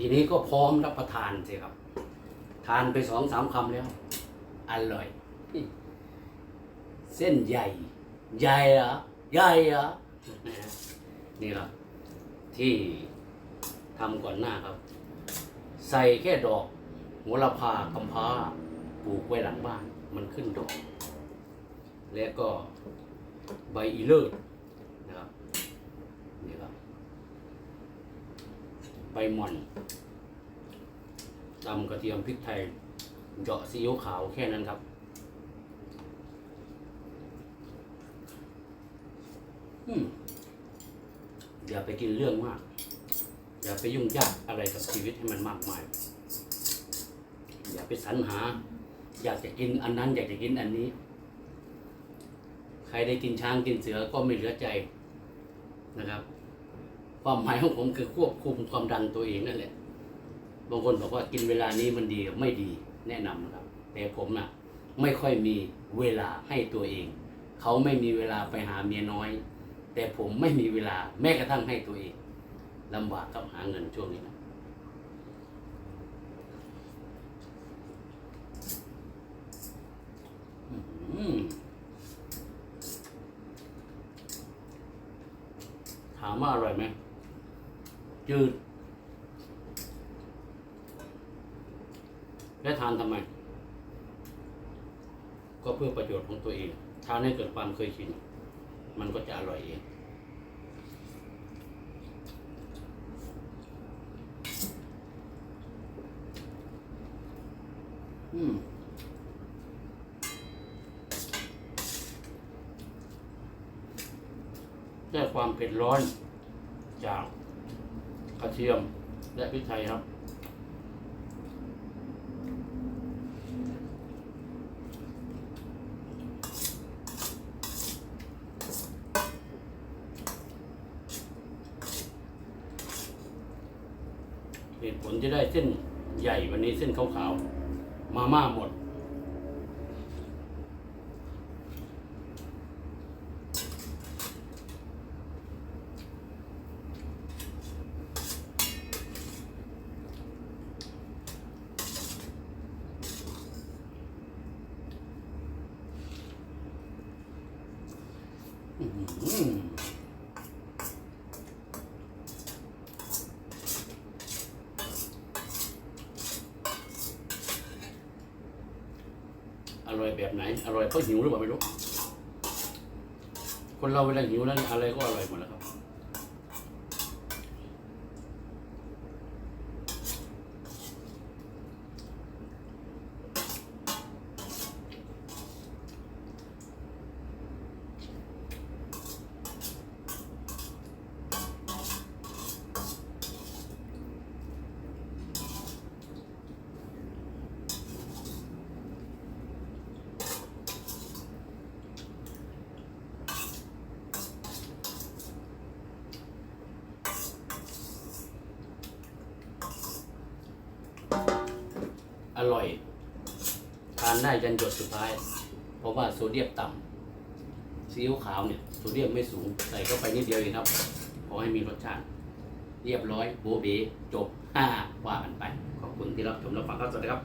ทีนี้ก็พร้อมรับประทานสิครับ ทานไปสองสามคำแล้ว อร่อย เส้นใหญ่ ใหญ่เหรอใหญ่เหรอนี่ครับ ที่ทำก่อนหน้าครับ ใส่แค่ดอกโหัวละพากำพร้าปลูกไว้หลังบ้าน มันขึ้นดอก แล้วก็ใบอีเลิศนะครับนี่ครับ ใบ หม่อนตำกระเทียมพริกไทยเหยาะซีอิ๊วขาวแค่นั้นครับอืมอย่าไปกินเรื่องมาก อย่าไปยุ่งยากอะไรกับชีวิตให้มันมากมาย อย่าไปสรรหา อยากจะกินอันนั้น อยากจะกินอันนี้ ใครได้กินช้างกินเสือก็ไม่เหลือใจนะครับ ความหมายของผมคือควบคุมความดันตัวเองนั่นแหละ บางคนบอกว่ากินเวลานี้มันดีไม่ดีแนะนำนะครับ แต่ผมน่ะไม่ค่อยมีเวลาให้ตัวเอง เขาไม่มีเวลาไปหาเมียน้อย แต่ผมไม่มีเวลาแม้กระทั่งให้ตัวเองลำบากกับหาเงินช่วงนี้นะถามว่าอร่อยไหม จืด และทานทำไม ก็เพื่อประโยชน์ของตัวเอง ทานให้เกิดความเคยชิน มันก็จะอร่อยเองอืมได้ความเผ็ดร้อนจาก กระเทียม และพริกไทยครับ เหตุผลที่ได้เส้นใหญ่วันนี้เส้นขาวๆ มาม่าหมด อร่อยแบบไหน อร่อยเพราะหิวหรือเปล่าไม่รู้ คนเราเวลาหิวนั้นอะไรก็อร่อยหมดแล้วครับ อร่อย ทานได้ยันหยดสุดท้าย เพราะว่าโซเดียมต่ำซีอิ๊วขาวเนี่ยโซเดียมไม่สูง ใส่เข้าไปนิดเดียวเองครับพอให้มีรสชาติ เรียบร้อยโบเบจบฮ่าว่ากันไป ขอบคุณที่รับชมรับฟังครับสวัสดีครับ